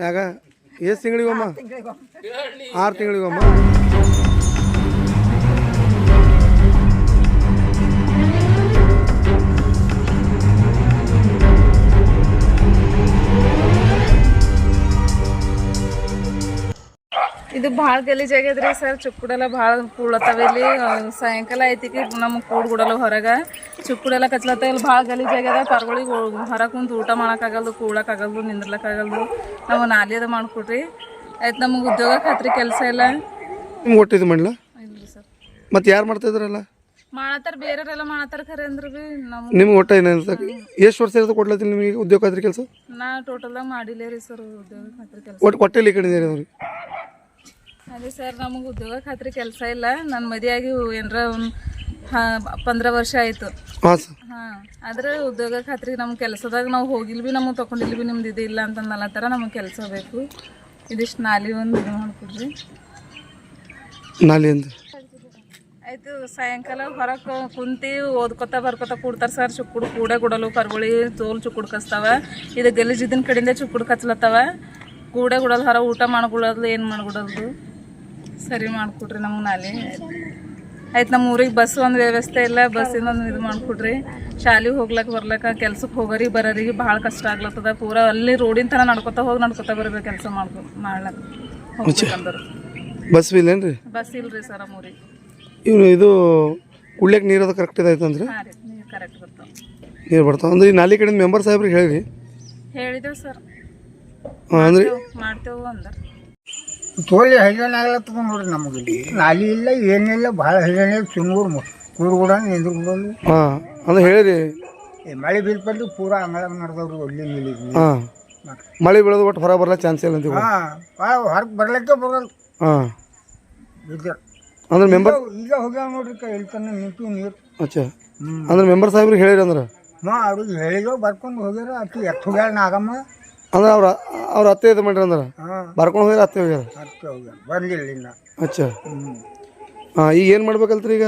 ಯಾಕ ಎಷ್ಟು ತಿಂಗಳಿಗೊಮ್ಮ. ಆರು ತಿಂಗಳಿಗೊಮ್ಮ? ಭಾಳ ಗಲೀಜ್ ಆಗ್ಯದ್ರಿ ಸರ್. ಚುಕ್ಕುಡೆಲ್ಲ ಭಾಳ ಕೂಡ್ಲತ್ತಾವ ಇಲ್ಲಿ. ಸಾಯಂಕಾಲ ಐತಿಗೆ ನಮ್ಗೆ ಕೂಡ್ಗುಡಲ್ಲ ಹೊರಗೆ. ಚುಕ್ಕುಡೆಲ್ಲ ಕಚ್ಲತ್ತ ಇಲ್ಲಿ ಭಾಳ ಗಲೀಜ್ ಆಗ್ಯದ. ಪರ್ಗಳಿಗೆ ಹೊರಗೆ ಕುಂತು ಊಟ ಮಾಡೋಕ್ಕಾಗಲ್ದು ಕೂಡಕ್ಕಾಗಲ್ದು ನಿಂದ್ರಲಕ್ಕಾಗಲ್ದು ನಾವು ನಾಲಿ ಅದ ಮಾಡ್ಕೊಡ್ರಿ ಆಯ್ತು ನಮಗೆ ಉದ್ಯೋಗ ಖಾತ್ರಿ ಕೆಲಸ ಇಲ್ಲ. ನಿಮ್ಗೆ ಒಟ್ಟಿದ್ದು ಮಾಡಲ? ಇಲ್ರಿ ಸರ್. ಮತ್ತೆ ಯಾರು ಮಾಡ್ತಿದ್ರಲ್ಲ ಮಾಡತ್ತಾರ ಬೇರೆಯವರೆಲ್ಲ ಮಾಡತ್ತಾರ ಖರೆ ಅಂದ್ರೆ ಭೀ ನಮ್ಗೆ ನಿಮ್ಗೆ ಒಟ್ಟ ಏನಿಲ್ಲ ಎಷ್ಟು ವರ್ಷ ಇರೋದು ಕೊಡ್ಲತ್ತಿಲ್ಲ ನಿಮಗೆ ಉದ್ಯೋಗ ಖಾತ್ರಿ ಕೆಲಸ? ನಾ ಟೋಟಲ್ದಾಗ ಮಾಡಿಲ್ಲ ರೀ ಸರ್ ಉದ್ಯೋಗ ಖಾತ್ರಿ ಕೆಲಸ. ಒಟ್ಟು ಕೊಟ್ಟಿಲ್ಲ ಈ ಕಡೆ ಅವ್ರಿಗೆ ಅದೇ ಸರ್ ನಮಗೆ ಉದ್ಯೋಗ ಖಾತ್ರಿ ಕೆಲಸ ಇಲ್ಲ. ನನ್ನ ಮದುವೆಯಾಗಿ ಏನರ ಒಂದು ಪಂದ್ರ ವರ್ಷ ಆಯಿತು. ಹಾಂ ಆದ್ರೆ ಉದ್ಯೋಗ ಖಾತ್ರಿ ನಮ್ಮ ಕೆಲಸದಾಗ ನಾವು ಹೋಗಿಲ್ ಭೀ ನಮಗೆ ತಗೊಂಡಿಲ್ ಭೀ ನಿಮ್ದು ಇದು ಇಲ್ಲ ಅಂತ ಅನ್ನಲತ್ತಾರ ನಮಗೆ ಕೆಲಸ ಬೇಕು. ಇದಿಷ್ಟು ನಾಲಿ ಒಂದು ಇದು ಮಾಡಿಕೊಡ್ರಿ. ನಾಲಿ ಆಯ್ತು ಸಾಯಂಕಾಲ ಹೊರಗೆ ಕುಂತಿ ಓದ್ಕೊತ ಬರ್ಕೊತ ಕೂಡ್ತಾರೆ ಸರ್. ಚುಕ್ಕುಡು ಕೂಡೆ ಕೊಡಲು ಕರ್ಗುಳಿ ತೋಲ್ ಚುಕ್ಕುಡು ಕಚ್ತಾವ ಇದು ಗಲೀಜಿದ್ದಿನ ಕಡೆಯಿಂದ ಚುಕ್ಕುಡು ಕಚ್ಲತ್ತವ. ಕೂಡೆ ಕೊಡಲು ಹೊರ ಊಟ ಮಾಡ್ಕೊಡೋದು ಏನು ಮಾಡ್ಕೊಡೋದು? ಸರಿ ಮಾಡಿಕೊಡ್ರಿ ನಮ್ಗೆ ನಾಲಿ. ಆಯ್ತು ನಮ್ಮ ಊರಿಗೆ ಬಸ್ ಒಂದು ವ್ಯವಸ್ಥೆ ಇಲ್ಲ ಬಸ್ಸಿಂದ ಒಂದು ಇದು ಮಾಡಿಕೊಡ್ರಿ. ಶಾಲೆಗೆ ಹೋಗ್ಲಕ್ಕ ಬರ್ಲಕ್ಕ ಕೆಲ್ಸಕ್ಕೆ ಹೋಗೋರಿ ಬರೋರಿಗೆ ಭಾಳ ಕಷ್ಟ ಆಗ್ಲತ್ತದ. ಪೂರ ಅಲ್ಲಿ ರೋಡಿನ ತನ ನಡ್ಕೊತ ಹೋಗಿ ನಡ್ಕೊತ ಬರ್ಬೇಕು ಕೆಲಸ ಮಾಡ್ಕೊ ಮಾಡ್ಲಕ್ಕ ಹೋಗ್ಬೇಕಂದ್ರೆ ಬಸ್ ಇಲ್ಲ ರೀ ಬಸ್ ಇಲ್ರಿ ಸರ್ ನಮ್ಮೂರಿಗೆ ಇವ್ರು ಇದು ಕುಳ್ಳಕ್ಕೆ ನೀರು ಅದು ಕರೆಕ್ಟ್ ಇದಾಯ್ತು ಅಂದ್ರೆ? ಹಾಂ ರೀ ನೀವು ಕರೆಕ್ಟ್ ಬರ್ತಾವೆ. ನೀರು ಬರ್ತಾವೆ. ಅಂದ್ರೆ ಈ ನಾಲಿ ಕಡೆ ಮೆಂಬರ್ ಸಾಹೇಬ್ರಿಗೆ ಹೇಳಿರಿ? ಹೇಳಿದೆವು ಸರ್. ಹಾಂ ಅಂದ್ರೆ? ಮಾಡ್ತೇವೆ ಅಂದ್ರೆ. ತೋಲಿ ಹೈರಾಣ ಆಗ್ಲತ್ತದ ನೋಡ್ರಿ ನಮ್ಗೆ ಇಲ್ಲಿ ನಾಲಿ ಇಲ್ಲ ಏನಿಲ್ಲ ಭಾಳ ಹೈರಾಣ ಚುನೂರು ಕೂರ್ಗುಡ ಕೂಡ ನಿಂದ ಹಾಂ ಅಂದ್ರೆ ಹೇಳಿರಿ. ಈ ಮಳೆ ಬೀಳ್ಪಲ್ಲಿ ಪೂರಾ ಅಂಗಳ ನಡೆದವ್ರು ಒಳ್ಳೆ ಇಲ್ಲಿ ಹಾಂ. ಮಳೆ ಬೀಳೋದು ಒಟ್ಟು ಹೊರ ಬರಲ್ಲ ಚಾನ್ಸ್ ಇಲ್ಲ ಅಂತೀವಿ ಹಾಂ ಭಾಳ ಹೊರಗೆ ಬರ್ಲಿಕ್ಕೆ ಬರಲ್ಲ. ಹಾಂ. ಅಂದ್ರೆ ಮೆಂಬರ್ ಈಗ ಹೋಗ್ಯಾವ ನೋಡ್ರಿ ಕೈ ನಿಂತು ನೀರು. ಅಚ್ಚಾ. ಅಂದ್ರೆ ಮೆಂಬರ್ ಸಾಹೇಬ್ರಿಗೆ ಹೇಳಿರಿ ಅಂದ್ರೆ. ಮಾ ಅವ್ರಿಗೆ ಹೇಳಿದೋ ಬರ್ಕೊಂಡು ಹೋಗ್ಯಾರ. ಅಕ್ಕಿ ಎತ್ತು ಹೋಗ್ಯಾಳ ನಾಗಮ್ಮ. ಅಂದ್ರೆ ಅವ್ರ ಅವ್ರ ಅತ್ತೆ ಇದು ಮಾಡ್ರಿ ಅಂದ್ರೆ? ಹಾಂ. ಬರ್ಕೊಂಡು ಹೋಗ್ಯಾರ ಅತ್ತೆ ಹೋಗ್ಯಾರ? ಅತ್ತೆ ಹೋಗ್ಯಾರ. ಬಂದಿಲ್ಲ ಇನ್ನ. ಅಚ್ಚಾ. ಹ್ಞೂ ಹಾಂ ಈಗ ಏನು ಮಾಡ್ಬೇಕಲ್ತ್ರಿ ಈಗ?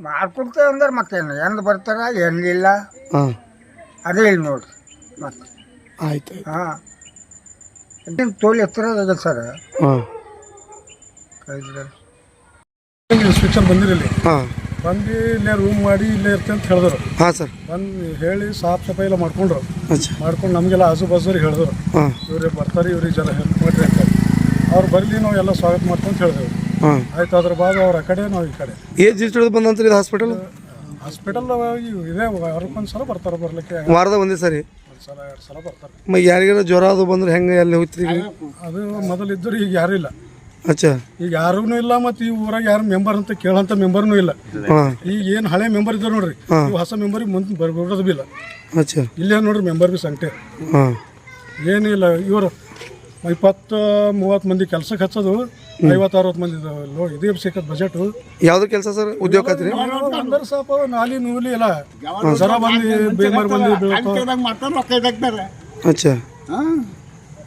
ಮಾಡ್ಕೊಡ್ತೇವೆ ಅಂದ್ರೆ ಮತ್ತೇನು. ಎಂದು ಬರ್ತಾರ ಏನಿಲ್ಲ ಹಾಂ. ಅದೇ ಇಲ್ಲ ನೋಡ್ರಿ. ಮತ್ತೆ. ಆಯ್ತು ಆಯ್ತು. ಹಾಂ. ಇದೇನು ತೋಲ್ ಎತ್ತರದ ಸರ್? ಹಾಂ. ಕಳಿಸಿದ್ರೆ ಇನ್ಸ್ಪೆಕ್ಷನ್ ಬಂದಿರಲಿ? ಹಾಂ. ಬಂದು ಇಲ್ಲೇ ರೂಮ್ ಮಾಡಿ ಇಲ್ಲೇ ಇರ್ತೀನಿ ಅಂತ ಹೇಳಿದ್ರು. ಹಾಂ ಸರ್. ಬಂದು ಹೇಳಿ ಸಾಫ್ ಸಫಾಯಿ ಎಲ್ಲ ಮಾಡ್ಕೊಂಡ್ರು. ಅಚ್ಚಾ. ಮಾಡ್ಕೊಂಡು ನಮಗೆಲ್ಲ ಆಜು ಬಾಜುರಿಗೆ ಹೇಳಿದ್ರು. ಹಾಂ. ಇವ್ರಿಗೆ ಬರ್ತಾರೆ ಇವ್ರಿಗೆ ಜನ ಹೆಲ್ಪ್ ಮಾಡ್ರಿ ಅಂತ. ಅವ್ರು ಬರಲಿ ನಾವು ಎಲ್ಲ ಸ್ವಾಗತ ಮಾಡ್ಕೊಂತ ಹೇಳಿದೆವು ಹಾಂ. ಆಯ್ತು ಅದ್ರ ಬಾದ ಅವ್ರ ಆ ಕಡೆ ನಾವು ಈ ಕಡೆ. ಏಜ್ ಎಷ್ಟು ಹಿಡಿದು ಬಂದಂತ್ರಿ ಇದು ಹಾಸ್ಪಿಟಲ್ ಹಾಸ್ಪಿಟಲ್ ಇದೆ ವಾರಕ್ಕೊಂದು ಸಲ ಬರ್ತಾರೆ ಬರ್ಲಿಕ್ಕೆ. ವಾರದ ಒಂದೇ ಸರಿ? ಒಂದು ಸಲ ಎರಡು ಸಲ ಬರ್ತಾರೆ. ಮ ಯಾರಿಗಾರ ಜ್ವರ ಅದು ಬಂದ್ರೆ ಹೆಂಗೆ ಅಲ್ಲಿ ಹೋಗ್ತೀವಿ ಅದು ಮೊದಲಿದ್ದರು ಈಗ ಯಾರೂ ಇಲ್ಲ. ಅಚ್ಚಾ. ಈಗ ಯಾರು ಇಲ್ಲ ಮತ್ತೆ ಈ ಊರಾಗ ಯಾರು ಮೆಂಬರ್ ಅಂತ ಕೇಳಂತ ಮೆಂಬರ್ನು ಇಲ್ಲ. ಈಗ ಏನು ಹಳೆ ಮೆಂಬರ್ ಇದ್ದಾರೆ ನೋಡ್ರಿ ಇವು ಹೊಸ ಮೆಂಬರಿಗೆ ಮುಂದೆ ಬರ್ಬಿಡೋದು ಬಿ ಇಲ್ಲ. ಅಚ್ಚಾ. ಇಲ್ಲೇ ನೋಡ್ರಿ ಮೆಂಬರ್ ಬಿ ಸಂಖ್ಯೆ ಹಾಂ. ಏನಿಲ್ಲ ಇವರು ಇಪ್ಪತ್ತು ಮೂವತ್ತು ಮಂದಿ ಕೆಲಸಕ್ಕೆ ಹಚ್ಚೋದು ಐವತ್ತು ಅರವತ್ತು ಮಂದಿ ಲೋ ಇದೇ ಸಿಕ್ಕದ ಬಜೆಟ್ ಯಾವ್ದು ಕೆಲಸ ಸರ್? ಉದ್ಯೋಗ ಖಾತ್ರಿ? ಅಂದ್ರೆ ಸ್ವಲ್ಪ ನಾಲಿ ನೂಲಿ ಇಲ್ಲ ಸರ ಬಂದು ಬೇಮಾರ್ ಬಂದು ಅಚ್ಚಾ.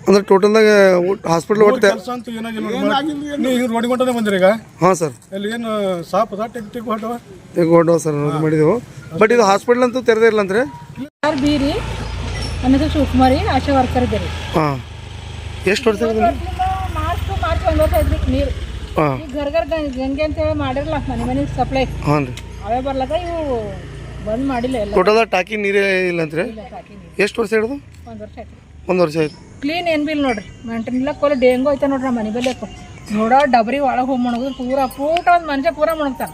ಅಂದ್ರೆ ಟೋಟಲ್ದಾಗ ಹಾಸ್ಪಿಟಲ್ ಒಟ್ಟು ಕೆಲಸ ಅಂತ ಏನಾಗಿಲ್ಲ ನೀವು ರೋಡಿ ಬಂದಿರಿ ಈಗ? ಹಾಂ ಸರ್. ಅಲ್ಲಿ ಏನು ಸಾಪ್ ಅದ ಟಿಕ್ ಟಿಕ್ ಹೊಟ್ಟವ ಈಗ ಹೊರಡುವ ಸರ್ ನೋಡಿ ಮಾಡಿದೆವು. ಬಟ್ ಇದು ಹಾಸ್ಪಿಟಲ್ ಅಂತೂ ತೆರೆದೇ ಇಲ್ಲ ಅಂದ್ರೆ? ಸರ್ ಬೀರಿ. ನನ್ನ ಹೆಸರು ಶಿವಕುಮಾರಿ ಆಶಾ ವರ್ಕರ್ ಇದ್ದೀರಿ ಹಾಂ. ಎಷ್ಟು ವರ್ಷ ಮಾರ್ಚ್ ಮಾರ್ಚ್ ಒಂದು ವರ್ಷ ಐತ್ರಿ ನೀರು. ಹಾಂ. ಈಗ ಘರ್ ಘರ್ ಗಂ- ಗಂಗೆ ಅಂತ ಹೇಳಿ ಮಾಡಿರಲ್ಲ ಮನೆ ಮನೆಗೆ ಸಪ್ಲೈ ಹಾಂ ರೀ. ಅವೇ ಬರ್ಲಕ್ಕ ಇವು ಬಂದ್ ಮಾಡಿಲ್ಲ ಎಲ್ಲ. ಟೋಟಲ್ದಾಗ ಟಾಕಿ ನೀರೇ ಇಲ್ಲ ಅಂದ್ರೆ? ಎಷ್ಟು ವರ್ಷ ಹಿಡಿದು ಒಂದು ವರ್ಷ ಆಯ್ತು. ಒಂದು ವರ್ಷ ಆಯ್ತು. ಕ್ಲೀನ್ ಏನು ಬಿಲ್ ನೋಡ್ರಿ. ಮೆಂಟನಿಲ್ಲ ಇಲ್ಲ ಕೊಲೆ ಡೆಂಗು ಐತೆ ನೋಡ್ರಿ ಮನೆ ಬಲ್ಲೇಕು ನೋಡೋ ಡಬರಿ ಒಳಗೆ ಹೋಗಿ ಮುಣಗಿದ್ರೆ ಪೂರ ಪೂಟ ಒಂದು ಮನುಷ್ಯ ಪೂರ ಮುಣಗ್ತಾನೆ.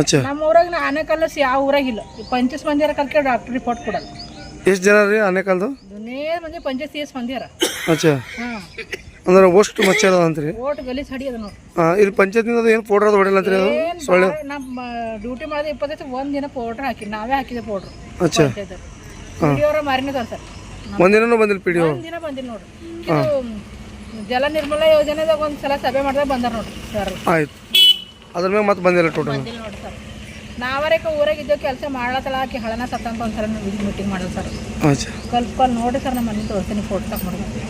ಅಚ್ಚಾ. ನಮ್ಮ ಊರಾಗ ನಾ ಆನೆ ಕಲ್ಲಸ್ ಯಾವ ಊರಾಗ ಇಲ್ಲ. ಪಂಚಸ್ ಮಂದಿರ ಕಲ್ಕೆ ಡಾಕ್ಟರ್ ರಿಪೋರ್ಟ್ ಕೊಡಲ್ಲ ಎಷ್ಟು ಜನ ರೀ ಆನೆಕಲ್ದು ದುನೇರ್ ಮಂದಿ ಪಂಚಸ್ ತೀಸ್ ಮಂದಿರ ಅಚ್ಚಾ. ಹಾಂ. ಅಂದ್ರೆ ಅಷ್ಟು ಮಚ್ಚ ಅದ ಅಂತ್ರಿ? ಓಟ್ ಗಲೀಜ್ ಹಡಿ ಅದ ನೋಡ್ರಿ. ಹಾಂ ಇಲ್ಲಿ ಪಂಚಾಯತ್ನಿಂದ ಏನು ಪೌಡ್ರ್ ಅದು ಹೊಡಿಲ್ಲ ಅಂತ್ರಿ ಅದು? ಸೊಳ್ಳೆ? ನಮ್ಮ ಡ್ಯೂಟಿ ಮಾಡಿದ ಇಪ್ಪತ್ತೈದು ಒಂದು ದಿನ ಪೌಡ್ರ್ ಹಾಕಿ ನಾವೇ ಹಾಕಿದೆ ಪೌಡ್ರ್ ಅಚ್ಚಾ. ಮಾರಿನದ ಸರ್ ಒಂದಿನೂ ಬಂದಿಲ್ಲ ಪಿ ಡಿ ಒ ದಿನ ಬಂದಿಲ್ಲ ನೋಡ್ರಿ. ಇದು ಜಲ ನಿರ್ಮಲ ಯೋಜನೆದಾಗ ಒಂದು ಸಲ ಸಭೆ ಮಾಡಿದಾಗ ಬಂದಾರ ನೋಡ್ರಿ ಸರ್. ಆಯ್ತು. ಅದ್ರ ಮೇಲೆ ಮತ್ತೆ ಬಂದಿಲ್ಲ ಟೋಟಲ್ ಬಂದಿಲ್ಲ ನೋಡ್ರಿ ಸರ್. ನಾವರೇಕ ಊರಾಗ ಇದ್ದ ಕೆಲಸ ಮಾಡ್ಲತ್ತಲ್ಲ ಆಕಿ ಹಳನ ಸತ್ತಂತ ಒಂದು ಸಲ ಮೀಟಿಂಗ್ ಮಾಡೋದು ಸರ್. ಆಚೆ ಕಲ್ ಕಲ್ ನೋಡ್ರಿ ಸರ್ ನಮ್ಮ ಮನೆ ತೋರಿಸ್ತೀನಿ ಫೋಟೋ ತಗೊಂಡು ಮಾಡ್ಬೇಕು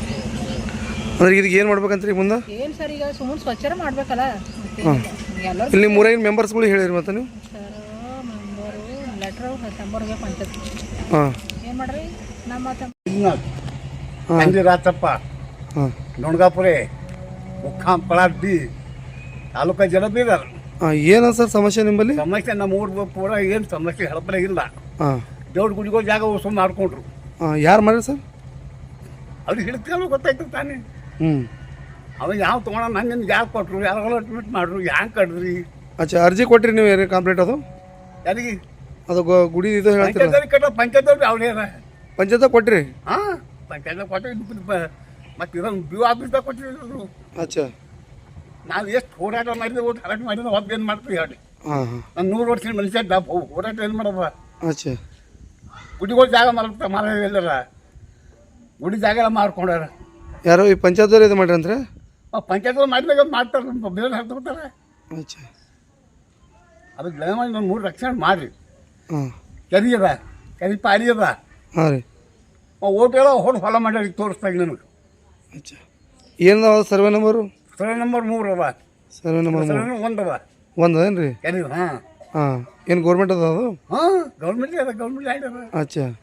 ಅಂದ್ರೆ ಇದಕ್ಕೆ ಏನು ಮಾಡ್ಬೇಕಂತ್ರಿ ಈಗ ಮುಂದೆ? ಏನು ಸರ್ ಈಗ ಸುಮ್ಮನೆ ಸ್ವಚ್ಛರ ಮಾಡ್ಬೇಕಲ್ಲ. ಎಲ್ಲರೂ ಇಲ್ಲಿ ಮೂರೈದು ಮೆಂಬರ್ಸ್ಗಳು ಹೇಳಿರಿ ಮತ್ತೆ ನೀವು? ಸರ್ ಮೆಂಬರು ಲೆಟ್ರ್ ಸಂಬರ್ಗೆ ಪಂಚಾಯತ್ ಹಾಂ. ಏನು ಮಾಡ್ರಿ? ನಮ್ಮ ರಾತಪ್ಪ ನುಣಗಾಪುರೆ ಮುಖಾಂ ಪಳಾದ್ ಬಿ ತಾಲೂಕಾ ಜನ ಬೀದರ್. ಹಾಂ ಏನ ಸರ್ ಸಮಸ್ಯೆ ನಿಮ್ಮಲ್ಲಿ? ಸಮಸ್ಯೆ ನಮ್ಮ ಊರ್ ಪೂರ ಏನು ಸಮಸ್ಯೆ ಹೆಲ್ಪಲೇ ಇಲ್ಲ. ಹಾಂ. ದೇವ್ರ ಗುಡಿಗೋ ಜಾಗ ಸುಮ್ಮನೆ ಮಾಡ್ಕೊಂಡ್ರು ಹಾಂ ಯಾರು ಮಾಡ್ರಿ ಸರ್? ಅವ್ರಿಗೆ ಹಿಡ್ಕೊಂಡು ಗೊತ್ತಾಯ್ತು ತಾನೇ. ಹ್ಞೂ ಅವ ಯಾವ ತೊಗೊಂಡ ನಂಗೆ ಯಾರು ಕೊಟ್ರು ಯಾರು ಅಡ್ಮಿಟ್ ಮಾಡ್ರು ಹ್ಯಾಂಗೆ ಕಡ್ರಿ ಅಚ್ಚಾ ಅರ್ಜಿ ಕೊಟ್ರಿ ನೀವು ಏನು ಕಂಪ್ಲೇಂಟ್ ಅದು? ಯಾರಿಗೆ? ಅದು ಗುಡಿ ಇದು ಹೇಳ್ತೀರ ಪಂಚಾಯತ್ ಅವ್ರಿ ಅವ್ರೇನ ಅವ್ರೇ ಪಂಚಾಯತ್ ಕೊಟ್ರಿ ಹಾಂ ಪಂಚಾಯತ್ ಕೊಟ್ಟು ಮತ್ತೆ ಇದನ್ನು ಬಿ ಆಫೀಸ್ದಾಗ ಕೊಟ್ಟಿದ್ರು ಅಚ್ಚಾ. ನಾವು ಎಷ್ಟು ಹೋರಾಟ ಮಾಡಿದ್ವಿ ಓಟ್ ಕರೆಕ್ಟ್ ಮಾಡಿದ್ರೆ ಒಬ್ಬ ಏನು ಮಾಡ್ತೀವಿ ಹೇಳಿ. ಹಾಂ ಹಾಂ. ನಾನು ನೂರು ವರ್ಷದ ಮನುಷ್ಯ ಹೋ- ಹೋರಾಟ ಏನು ಮಾಡಪ್ಪ ಅಚ್ಚಾ. ಗುಡಿಗಳು ಜಾಗ ಮಾರ್ತ ಮಾರ ಎಲ್ಲರ? ಗುಡಿ ಜಾಗ ಎಲ್ಲ ಮಾರ್ಕೊಂಡಾರ. ಯಾರೋ ಈ ಪಂಚಾಯತ್ದವ್ರು ಇದು ಮಾಡ್ರಿ ಅಂದ್ರೆ ಪಂಚಾಯತ್ ಮಾಡಿದಾಗ ಮಾಡ್ತಾರೆ ಬೇರೆ ಹಾಕ್ತಾರೆ ಅಚ್ಚಾ. ಅದಕ್ಕೆ ದಯಮಾಡಿ ನಾನು ಮೂರು ರಕ್ಷಣೆ ಮಾಡಿರಿ. ಹಾಂ. ಕೆರಿ ಅದ ಕೆರಿ ಪಾರಿ ಅದ. ಹಾಂ ರೀ. ಓಟ್ ಹೊಲ ನನಗೆ. ಅಚ್ಚಾ. ಏನದ ಸರ್ವೆ ನಂಬರು? ಸರ್ವೆ ನಂಬರ್ ಮೂರು ಅವ. ಸರ್ವೆ ನಂಬರ್ ಸರ್ವೆ ಒಂದು ಒಂದು ರೀ? ಕೆರಿ ಹಾಂ. ಹಾಂ. ಏನು ಗೌರ್ಮೆಂಟ್ ಅದ ಅದು? ಹಾಂ ಗೌರ್ಮೆಂಟ್ ಅದ ಗೌರ್ಮೆಂಟ್ ಲ್ಯಾಂಡ್ ಅದ. ಅಚ್ಚಾ.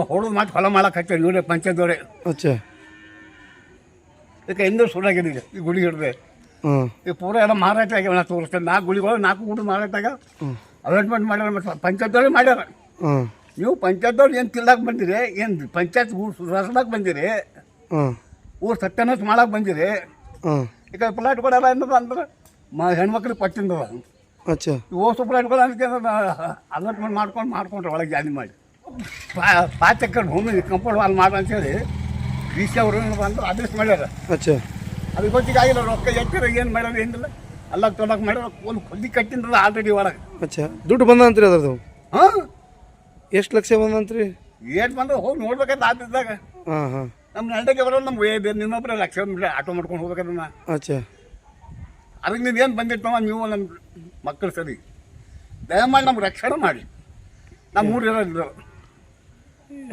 ಹೊಡೆದು ಮತ್ತೆ ಹೊಲ ಮಾಡಕ್ಕೆ ಇವರೇ ಅಚ್ಚಾ. ಇದಕ್ಕೆ ಎಂದೂ ಸುಡಾಗಿದೆ ಈಗ ಈ ಗುಡಿ ಹಿಡ್ದೆ. ಹಾಂ. ಈ ಪೂರ ಎಲ್ಲ ಮಾರಾಟ ಆಗ್ಯಾವ ನಾ ತೋರಿಸ್ತೇನೆ. ನಾಲ್ಕು ಗುಳಿಗಳು ನಾಲ್ಕು ಗುಡಿ ಮಾರಾಟ ಆಗ್ಯಾವ. ಅಲಾಟ್ಮೆಂಟ್ ಮಾಡ್ಯಾರ ಮತ್ತು ಪಂಚಾಯತ್ದವ್ರೆ ಮಾಡ್ಯಾರ. ಹಾಂ. ನೀವು ಪಂಚಾಯತ್ದವ್ರು ಏನು ತಿಲ್ಲಕ್ಕೆ ಬಂದಿರಿ? ಏನು ಪಂಚಾಯತ್ ಊರು ಸುಧಾರಿಸ್ಲಕ್ಕೆ ಬಂದಿರಿ? ಹ್ಞೂ ಊರು ಸತ್ಯನಾಶ ಮಾಡಕ್ಕೆ ಬಂದಿರಿ? ಹಾಂ ಈಗ ಪ್ಲಾಟ್ ಕೊಡಲ್ಲ ಅನ್ನೋದು ಅಂದ್ರೆ ಮ ಹೆಣ್ಮಕ್ಳಿಗೆ ಪಟ್ಟಿಂದವ ಅಚ್ಚಾ. ಪ್ಲಾಟ್ ಕೊಡ ಅಂತ ಅದಕ್ಕೆ ಅಲಾಟ್ಮೆಂಟ್ ಮಾಡ್ಕೊಂಡು ಮಾಡ್ಕೊಂಡ್ರೆ ಒಳಗೆ ಜಾಲಿ ಮಾಡಿ. ಪಾ ಎಕರೆ ಭೂಮಿ ಕಂಪೌಂಡ್ ವಾಲ್ ಮಾಡು ಅಂತೇಳಿ ಡಿ ಸಿ ಅವರು ಬಂದು ಅಡ್ರೆಸ್ ಮಾಡ್ಯಾರ. ಅಚ್ಚಾ. ಅದಕ್ಕೆ ಗೊತ್ತಿಗಾಗಿಲ್ಲ ರೊಕ್ಕ ಎತ್ತಿರ ಏನು ಮಾಡ್ಯಾರ ಏನಿಲ್ಲ. ಅಲ್ಲ ತೊಡಕ್ಕೆ ಮಾಡ್ಯಾರ ಒಂದು ಕೊಲ್ಲಿ ಕಟ್ಟಿಂದ ಆಲ್ರೆಡಿ ಒಳಗೆ. ಅಚ್ಚಾ. ದುಡ್ಡು ಅಂತೀರಿ ಅದ್ರದ್ದು? ಹಾಂ? ಎಷ್ಟು ಲಕ್ಷ ಬಂದಂತ್ರಿ? ಏಟ್ ಬಂದ್ರೆ ಹೋಗಿ ನೋಡ್ಬೇಕಂತ ಆತಿದ್ದಾಗ ಹಾಂ ಹಾಂ. ನಮ್ಮ ನಂಡಕ್ಕೆ ಬರೋದು ನಮ್ಮ ವೇ ನಿನ್ನೊಬ್ಬರ ಲಕ್ಷ ಆಟೋ ಮಾಡ್ಕೊಂಡು ಹೋಗ್ಬೇಕಂತ ಅಚ್ಚಾ. ಅದಕ್ಕೆ ನೀನು ಏನು ಬಂದಿರ್ತವ ನೀವು ನಮ್ಮ ಮಕ್ಕಳು ಸರಿ. ದಯಮಾಡಿ ನಮ್ಗೆ ರಕ್ಷಣೆ ಮಾಡಿ. ನಮ್ಮ ಊರು ಇರೋದು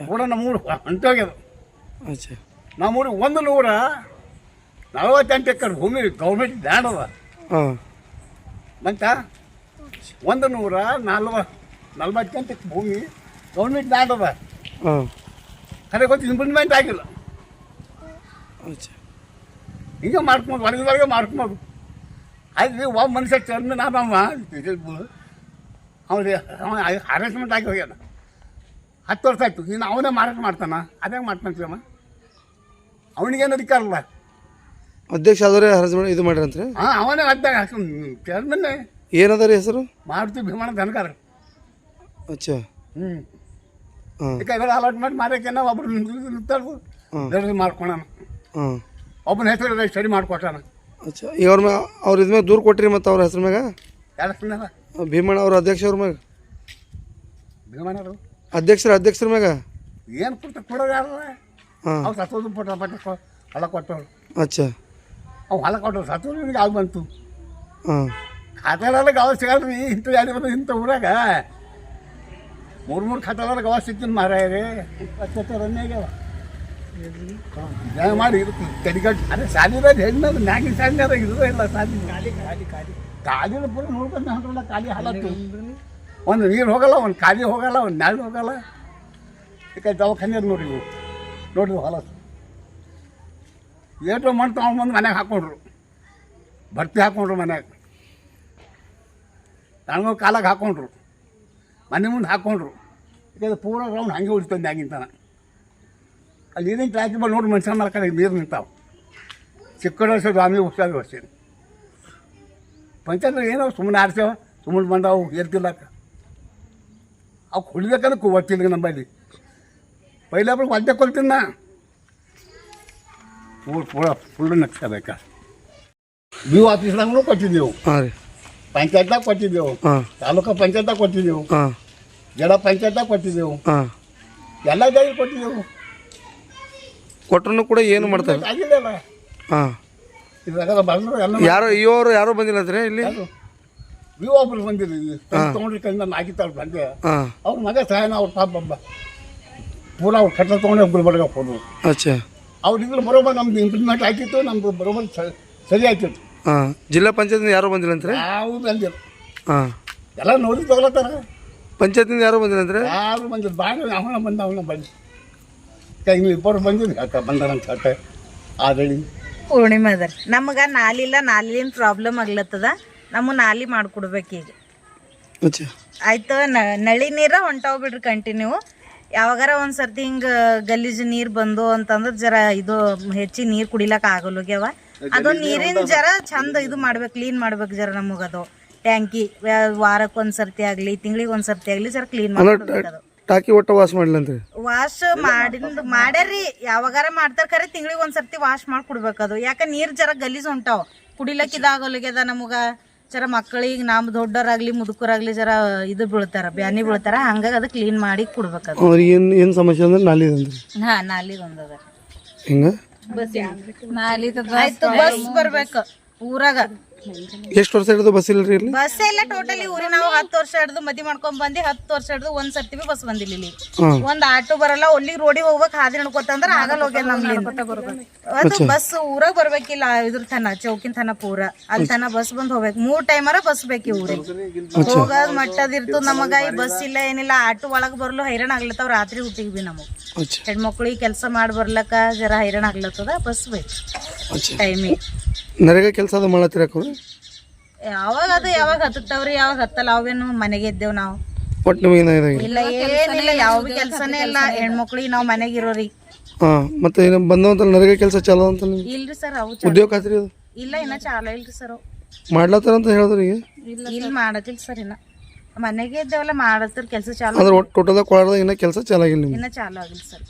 ಕೂಡ ನಮ್ಮ ಊರು ಹೊಂಟೋಗ್ಯದ ಅಚ್ಚಾ. ನಮ್ಮ ಊರಿಗೆ ಒಂದು ನೂರ ನಲವತ್ತೆಂಟು ಎಕರೆ ಭೂಮಿ ಗೌರ್ಮೆಂಟ್ ಲ್ಯಾಂಡ್ ಅದ. ಹಾಂ. ಮಂತ ಒಂದು ನೂರ ನಲ್ವ ನಲ್ವತ್ತೆಂಟು ಭೂಮಿ ಗೌರ್ಮೆಂಟ್ ಲ್ಯಾಂಡ್ ಅದ. ಹಾಂ. ಖರೆ ಗೊತ್ತು ಇಂಪ್ಲಿಮೆಂಟ್ ಆಗಿಲ್ಲ. ಹಿಂಗೆ ಮಾಡ್ಕೊಂಡು ಹೊರಗಿದೊಳಗೆ ಮಾಡ್ಕೊಂಡು ಆಯ್ತು ಒಬ್ಬ ಮನುಷ್ಯ ಚರ್ಮನ್ ಆದವ ಅವ್ರಿಗೆ ಅವ ಹರಾಸ್ಮೆಂಟ್ ಆಗಿ ಹೋಗ್ಯಾನ. ಹತ್ತು ವರ್ಷ ಆಯಿತು ಇನ್ನು ಅವನೇ ಮಾರಾಟ ಮಾಡ್ತಾನ ಅದೇ ಮಾಡ್ತಾನಮ್ಮ ಅವನಿಗೇನು ಅಧಿಕಾರ ಇಲ್ಲ. ಅಧ್ಯಕ್ಷ ಆದರೆ ಹರಸ್ಮೆಂಟ್ ಇದು ಮಾಡ್ರಂತ್ರಿ? ಹಾಂ ಅವನೇ ಅಡ್ಡ ಚೇರ್ಮನ್ನೇ ಏನದ ರೀ ಹೆಸರು? ಮಾರುತಿ ಭೀಮಣ್ಣ ಧನಕಾರ. ಅಚ್ಚ. ಹ್ಞೂ ಹಾಂ ಈಗ ಮಾಡಿ ಅಲಾಟ್ಮೆಂಟ್ ಮಾರಕ್ಕೆ ಒಬ್ರು ಮಾಡ್ಕೊಳಣ. ಒಬ್ಬನ ಹೆಸರು ಸರಿ ಮಾಡ್ಕೊಟ್ಟಾನ. ಅಚ್ಚಾ ಅವ್ರ ಮ್ಯಾಗ ಅವ್ರ ಇದ್ಮೇಲೆ ದೂರ ಕೊಟ್ರಿ ಮತ್ತು ಅವ್ರ ಹೆಸ್ರ ಮ್ಯಾಗ? ಯಾರ ಭೀಮಣ್ಣ ಅವ್ರ ಅಧ್ಯಕ್ಷ ಅವ್ರ ಮ್ಯಾಗ? ಭೀಮಣ್ಣರು ಅಧ್ಯಕ್ಷರ ಅಧ್ಯಕ್ಷರ ಮ್ಯಾಗ? ಏನು ಕೊಡ್ತ ಕೊಡೋದು ಯಾರು? ಅವ್ರು ಸತ್ತೋದು ಪಟ್ಟ ಪಟ್ಟ ಹೊಲ ಕೊಟ್ಟವ್ರು. ಅಚ್ಚಾ. ಅವು ಹೊಲ ಕೊಟ್ಟರು ಸತ್ತೋದು ನಿನಗೆ ಆಗ ಬಂತು? ಹಾಂ. ಖಾತೆಲ್ಲ ಗವ ಸಿಗಲ್ರಿ? ಇಂಥ ಯಾರು ಬಂದು ಇಂಥ ಊರಾಗ. ಮೂರು ಮೂರು ಖಾತೆಲ್ಲ ಗವಾ ಸಿಗ್ತೀನಿ ಮಾರಾಯರಿ. ರನ್ನೇ ಆಗ್ಯಾವ. ದಯಮಾಡಿ ಇದು ಕಡಿಗಟ್ಟು. ಅದೇ ಸಾಲಿರೋದು ಹೆಣ್ಣದು ಮ್ಯಾಗಿನ ಸಾಲಿನಾರ ಇದು ಇಲ್ಲ ಸಾಲಿ. ಖಾಲಿ ಖಾಲಿ ಖಾಲಿ. ಖಾಲಿ ಪೂರ ನೋಡ್ಕೊಂಡು ಹಾಕೋಲ್ಲ ಖಾಲಿ ಹಾಲತ್ತು ಒಂದು ನೀರು ಹೋಗಲ್ಲ ಒಂದು ಖಾಲಿ ಹೋಗಲ್ಲ ಒಂದು ನ್ಯಾಳಿ ಹೋಗಲ್ಲ. ಈಗ ದವಾಖಾನೆ ನೋಡಿ ಇವು. ನೋಡಿದ್ವು ಹೊಲಸು ಏಟು ಮಣ್ಣು ತೊಗೊಂಡು ಬಂದು ಮನೆಗೆ ಹಾಕೊಂಡ್ರು. ಭರ್ತಿ ಹಾಕೊಂಡ್ರು ಮನೆಗೆ. ನನಗೂ ಕಾಲಾಗ ಹಾಕೊಂಡ್ರು. ಮನೆ ಮುಂದೆ ಹಾಕೊಂಡ್ರು. ಈಗ ಪೂರ ರೌಂಡ್ ಹಂಗೆ ಉಳಿತಂದು ಮ್ಯಾಗಿಂತಾನ ಅಲ್ಲಿ ಏನೇನು ಟ್ರಾಕಿ ಬಂದು ನೋಡಿ ಮನುಷ್ಯನ ಮೇಲೆ ಕಡೆ ನೀರು ನಿಂತಾವೆ. ಚಿಕ್ಕ ವರ್ಷ ಸ್ವಾಮಿ ಹುಷಾರು ವರ್ಷ ಪಂಚಾಯತ್ ಏನೋ ಸುಮ್ಮನೆ ಆಡ್ತೇವ ಸುಮ್ಮನೆ ಬಂದಾವು ಏರ್ತಿಲ್ಲಕ್ಕ ಅವು ಕುಡಿಬೇಕಂದ್ರೆ ಗೊತ್ತಿಲ್ಲ ನಮ್ಮಲ್ಲಿ. ಪೈಲೆ ಒಬ್ಬರು ಒದ್ದೆ ಕೊಡ್ತೀನಿ ನಾ ಪೂರ ಪೂರ, ಫುಲ್ ನಕ್ಸಬೇಕಾ ನೀವು ಆಫೀಸ್ನಾಗೂ ಕೊಟ್ಟಿದ್ದೆವು. ಹಾಂ ರೀ. ಪಂಚಾಯತ್ದಾಗ ಕೊಟ್ಟಿದ್ದೆವು. ಹಾಂ. ತಾಲೂಕು ಪಂಚಾಯತ್ದಾಗ ಕೊಟ್ಟಿದ್ದೆವು. ಹಾಂ. ಜಡ ಪಂಚಾಯತ್ ಕೊಟ್ಟಿದ್ದೆವು. ಹಾಂ. ಎಲ್ಲ ಜಾಗ ಕೊಟ್ಟಿದ್ದೆವು. ಕೊಟ್ಟರು ಕೂಡ ಏನು ಮಾಡ್ತಾರೆ? ಆಗಿಲ್ಲ ಹಾಂ. ಇದ್ರಾಗ ಬಂದ್ರೆ ಎಲ್ಲ ಯಾರು ಇವರು ಯಾರು ಬಂದಿಲ್ಲ ಅಂದ್ರೆ ಇಲ್ಲಿ? ನೀವು ಒಬ್ರು ಬಂದಿರಿ ತೊಗೊಂಡ್ರಿ ಕೈಯಿಂದ ನಾಗಿತ್ತಾಳು ಬಂದೆ. ಹಾಂ. ಅವ್ರ ಮಗ ಸಹಾಯನ ಅವ್ರ ಪಾಪ ಬಂಬ ಪೂರ ಅವ್ರು ಕಟ್ಟ ತೊಗೊಂಡು ಗುಲ್ಬರ್ಗ ಹೋದ್ರು. ಅಚ್ಚಾ. ಅವ್ರು ಇದ್ರ ಬರೋಬ್ಬರ ನಮ್ದು ಇಂಪ್ಲಿಮೆಂಟ್ ಆಗ್ತಿತ್ತು ನಮ್ದು ಬರೋಬ್ಬರ ಸ- ಸರಿ ಆಯ್ತಿತ್ತು ಹಾಂ ಜಿಲ್ಲಾ ಪಂಚಾಯತ್ನಿಂದ ಯಾರೋ ಬಂದಿಲ್ಲ ಅಂದ್ರೆ? ಯಾವ ಬಂದಿಲ್ಲ. ಹಾಂ. ಎಲ್ಲ ನೋಡಿ ತಗೊಳತ್ತಾರ. ಪಂಚಾಯತ್ನಿಂದ ಯಾರೋ ಬಂದಿಲ್ಲ ಅಂದ್ರೆ? ಯಾರು ಬಂದಿಲ್ಲ. ಬಾಳ ಅವನ ಬಂದ ಅವನ ಬಂದು. ಇಬ್ಬರು ಅಕ್ಕ ಬಂದಾರಂತ ಆದಳಿ. ಪೂರ್ಣಿಮಾ ಅದ ನಮಗೆ ನಾಲಿಲ್ಲ ನಾಲಿನ ಪ್ರಾಬ್ಲಮ್ ಆಗ್ಲತ್ತದ. ನಮ್ಮ ನಾಲಿ ಮಾಡ್ಕೊಡ್ಬೇಕು ಈಗ. ಅಚ್ಚಾ. ಆಯ್ತು ನ- ನಳಿ ನೀರ ಹೊಂಟಾವ್ ಬಿಡ್ರಿ ಕಂಟಿನ್ಯೂ ಯಾವಾಗಾರ ಒಂದ್ಸರ್ತಿ ಹಿಂಗ ಗಲೀಜು ನೀರು ಬಂದು ಅಂತಂದ್ರೆ ಜರಾ ಇದು ಹೆಚ್ಚಿ ನೀರ್ ಆಗಲ್ಲ ಆಗಲ್ಲೋಗ್ಯಾವ. ಅದು ನೀರಿನ ಜರ ಚಂದ ಇದು ಮಾಡ್ಬೇಕು ಕ್ಲೀನ್ ಮಾಡ್ಬೇಕು ಜರ ನಮಗದು ಟ್ಯಾಂಕಿ ವಾರಕ್ಕೆ ಒಂದ್ಸರ್ತಿ ಆಗ್ಲಿ ತಿಂಗಳಿಗೆ ಒಂದ್ಸರ್ತಿ ಆಗ್ಲಿ ಜರ ಕ್ಲೀನ್ ಮಾಡ್ಬೇಕು ಅದು. ಟಾಕಿ ಒಟ್ಟ ವಾಶ್ ಮಾಡ್ಲಂತ? ವಾಶ್ ಮಾಡಿಂದ ಮಾಡ್ಯಾರಿ ಯಾವಾಗಾರ ಮಾಡ್ತಾರ ಖರೆ ತಿಂಗಳಿಗೆ ಒಂದ್ಸರ್ತಿ ವಾಶ್ ಮಾಡಿ ಕೊಡ್ಬೇಕದು ಯಾಕ ನೀರ್ ಜರ ಗಲೀಜ್ ಹೊಂಟಾವ್ ಕುಡಿಲಕ್ ಇದಾಗಲ್ಗ್ಯದ ನಮಗ. ಜರ ಮಕ್ಕಳಿಗೆ ನಮ್ ದೊಡ್ಡರಾಗ್ಲಿ ಮುದುಕರಾಗ್ಲಿ ಜರ ಇದು ಬೀಳ್ತಾರ ಬ್ಯಾನಿ ಬೀಳ್ತಾರ ಹಂಗಾಗಿ ಅದು ಕ್ಲೀನ್ ಮಾಡಿ ಕೊಡ್ಬೇಕದು ಅವ್ರಿಗೆ ಏನ್ ಏನು ಸಮಸ್ಯೆ ಅಂದ್ರೆ ಹಾ ನಾಲಿಗ್ ಒಂದದ ಹಿಂಗೆ? ನಾಲಿ ಆಯ್ತು ಬಸ್ ಬರ್ಬೇಕು ಊರಾಗ ಎಷ್ಟು ವರ್ಷ ಹಿಡಿದು ಬಸ್ ಇಲ್ಲ ಇಲ್ಲಿ? ಬಸ್ ಎಲ್ಲ ಟೋಟಲಿ ಊರಿ ನಾವು ಹತ್ತು ವರ್ಷ ಹಿಡಿದು ಮದಿ ಮಾಡ್ಕೊಂಡ್ ಬಂದಿ ಹತ್ತು ವರ್ಷ ಹಿಡಿದು ಒಂದ್ ಸರ್ತಿ ಬಿ ಬಸ್ ಬಂದಿಲ್ಲ ಇಲ್ಲಿ. ಒಂದ್ ಆಟೋ ಬರಲ್ಲ ಒಲ್ಲಿ ರೋಡಿಗೆ ಹೋಗ್ಬೇಕು ಹಾದಿ ನಡ್ಕೋತಂದ್ರ ಆಗಲ್ಲ ಹೋಗ್ಯಾನ ನಮ್ಗೆ ಅದು ಬಸ್ ಊರಾಗ ಬರ್ಬೇಕಿಲ್ಲ ಇದ್ರ ತನ ಚೌಕಿನ ತನ ಪೂರ. ಅಲ್ಲಿ ತನ ಬಸ್ ಬಂದ್ ಹೋಗ್ಬೇಕು. ಮೂರ್ ಟೈಮರ ಬಸ್ ಬೇಕಿ ಊರಿಗೆ. ಹೋಗದ್ ಮಟ್ಟದ ಇರ್ತದ ನಮಗ ಈ ಬಸ್ ಇಲ್ಲ ಏನಿಲ್ಲ ಆಟೋ ಒಳಗ್ ಬರ್ಲು ಹೈರಾಣ ಆಗ್ಲತ್ತಾವ ರಾತ್ರಿ ಹುಟ್ಟಿಗೆ ಬಿ ನಮಗ್. ಹೆಣ್ಮಕ್ಳಿಗೆ ಕೆಲಸ ಮಾಡಿ ಬರ್ಲಕ್ಕ ಜರ ಹೈರಾಣ ಆಗ್ಲತ್ತದ ಬಸ್ ಬೇಕು. ಟೈಮಿಗೆ ನರೇಗಾ ಕೆಲಸ ಅದು ಮಾಡತ್ತೀರಕ್ಕವ್ರು ಯಾವಾಗ ಅದು ಯಾವಾಗ ಹತ್ತತಾವ್ರಿ ಯಾವಾಗ ಹತ್ತಲ್ಲ ಅವೇನು ಮನೆಗೆ ಇದ್ದೇವ್ ನಾವು ಒಟ್ಟು ನಿಮಗೆ ಏನಾಗಿದೆ ಇಲ್ಲ ಏನಿಲ್ಲ ಯಾವ ಬಿ ಕೆಲ್ಸನೇ ಇಲ್ಲ ಹೆಣ್ಮಕ್ಳಿಗೆ ನಾವ್ ಮನೆಗೆ ಇರೋರಿ ಹಾಂ ಮತ್ತೆ ಏನು ಬಂದವಂತ ನರೇಗಾ ಕೆಲಸ ಚಾಲೋ ಅಂತ ನಿಮ್ಗೆ ಇಲ್ರಿ ಸರ್ ಅವು ಚ- ಉದ್ಯೋಗ ಖಾತ್ರಿ ಅದು ಇಲ್ಲ ಇನ್ನ ಚಾಲ ಇಲ್ರಿ ಸರ್ ಅವು ಮಾಡ್ಲತ್ತಾರ ಅಂತ ಹೇಳಿದ್ರಿ ಈಗ ಇಲ್ಲಿ ಮಾಡತಿಲ್ಲ ಸರ್ ಇನ್ನ ಮನೆಗೆ ಇದ್ದೇವಲ್ಲ ಮಾಡತ್ತಿರ ಕೆಲಸ ಚಾಲು ಅಂದ್ರೆ ಒಟ್ಟು ಟೋಟಲ್ದಾಗ ಕೊಳಾಡ್ದಾಗ ಇನ್ನೂ ಕೆಲಸ ಚಾಲಾಗಿಲ್ಲ ನಿಮ್ಗೆ ಇನ್ನ ಚಾಲು ಆಗಿಲ್ಲ ಸರ್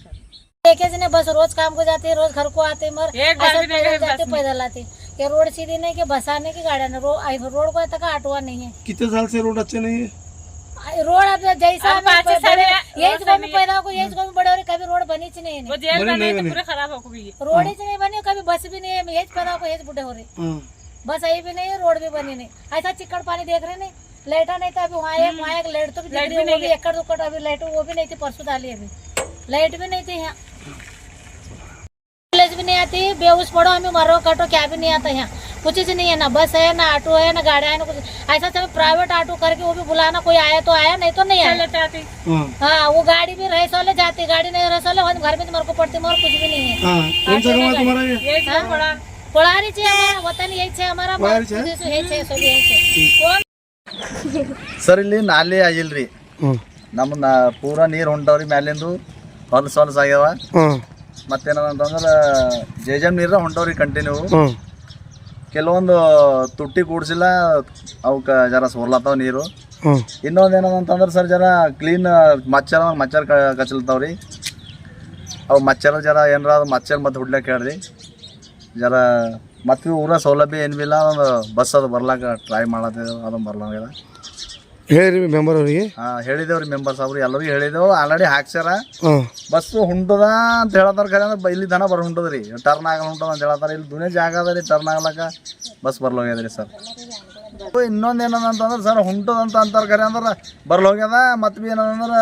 एक ही जने बस रोज काम को जाते हैं रोज घर को आते हैं मगर ऐसा पैदल जाते पैदल आते हैं। ये रोड सीधी नहीं कि बस आने की गाड़ियाँ ना रो, रोड को तक ऑटो नहीं है। कितने साल से रोड अच्छे नहीं है? रोड अब जैसा यही को भी पैदा हो यही को भी बड़े हो रहे, कभी रोड बनी च नहीं है। खराब हो। गई रोड ही नहीं बनी कभी बस भी नहीं है यही पैदा हो यही बुढ़े हो रहे। हाँ। बस आई भी नहीं है रोड भी बनी नहीं। ऐसा चिकड़ पानी देख रहे नहीं। लाइटा नहीं था अभी वहाँ एक वहाँ एक लाइट तो भी दिख रही है, वो भी एकड़ दुकड़ अभी लाइट वो भी नहीं थी परसों डाली अभी। लाइट भी नहीं थी यहाँ। कॉलेज भी नहीं आती बेहोश पड़ो हमें मरो कटो क्या भी नहीं आता यहाँ कुछ चीज नहीं है ना बस है ना ऑटो है ना गाड़ी है ना कुछ ऐसा समय प्राइवेट ऑटो करके वो भी बुलाना कोई आया तो आया नहीं तो नहीं आया हाँ हाँ वो गाड़ी भी रहे सोले जाती गाड़ी नहीं रहे सोले हम घर में तो मेरे को पड़ती मगर कुछ भी नहीं है हाँ कौन सा गाँव है तुम्हारा ये हाँ? कोड़ारी छे हमारा वतन यही छे हमारा कोड़ारी छे? यही छे सब यही छे ಸರ್ ಇಲ್ಲಿ ನಾಲೆ ಆಗಿಲ್ರಿ ಹಾಂ ನಮ್ಮ ನಾ ಪೂರಾ ನೀರು ಹೊಂಟವ್ರಿ ಮ್ಯಾಲಿಂದು ಹೊಲಸು ಹೊಲಸು ಆಗ್ಯಾವ ಹಾಂ ಮತ್ತೇನಂತಂದ್ರೆ ಜೇಜಮ್ ನೀರ ಹೊಂಟವ್ರಿ ಕಂಟಿನ್ಯೂ ಕೆಲವೊಂದು ತುಟ್ಟಿ ಕೂಡ್ಸಿಲ್ಲ ಅವಕ್ಕೆ ಜರ ಸೋರ್ಲತ್ತಾವ ನೀರು. ಇನ್ನೊಂದು ಇನ್ನೊಂದು ಏನದಂತಂದ್ರೆ ಸರ್ ಜರ ಕ್ಲೀನ್ ಮಚ್ಚರ ಮಚ್ಚರ್ ಕಚ್ಚಲ್ತಾವ್ರಿ ಅವು ಮಚ್ಚರ ಜರ ಏನಾರ ಅದು ಮಚ್ಚರ್ ಮತ್ತೆ ಹುಡ್ಲಕ್ಕೆ ಹೇಳ್ರಿ. ಜರ ಮತ್ತೆ ಊರ ಸೌಲಭ್ಯ ಏನು ಬಿಲ್ಲ ಒಂದು ಬಸ್ ಅದು ಬರ್ಲಾಕ ಟ್ರೈ ಮಾಡತ್ತೆ ಅದನ್ನು ಬರ್ಲಾಗ್ಯದ. ಹೇಳಿರಿ ಮೆಂಬರ್ ಅವರಿಗೆ? ಹಾಂ ಹೇಳಿದೇವ್ರಿ ಮೆಂಬರ್ಸ್ ಅವ್ರು ಎಲ್ಲರಿಗೂ ಹೇಳಿದೆವು. ಆಲ್ರೆಡಿ ಹಾಕ್ಸ್ಯಾರ. ಹಾಂ. ಬಸ್ಸು ಹೊಂಟದ ಅಂತ ಹೇಳತಾರ ಖರೆ ಅಂದ್ರೆ ಇಲ್ಲಿ ದನ ಬರ್ ಹೊಂಟದ್ರಿ. ಟರ್ನ್ ಆಗಲ್ಲ ಹೊಂಟದ ಅಂತ ಹೇಳತ್ತಾರ ಇಲ್ಲಿ ದುನಿಯಾ ಜಾಗ ಅದ ರೀ ಟರ್ನ್ ಆಗ್ಲಕ್ಕ ಬಸ್ ಬರ್ಲೋಗ್ಯದ್ರಿ ಸರ್ ಇನ್ನೊಂದು ಏನದ ಅಂತಂದ್ರೆ ಸರ್ ಹುಂಟದಂತ ಅಂತಾರ ಖರೆ ಅಂದ್ರೆ ಬರ್ಲೋಗ್ಯದ ಮತ್ತೆ ಬಿ ಏನದಂದ್ರೆ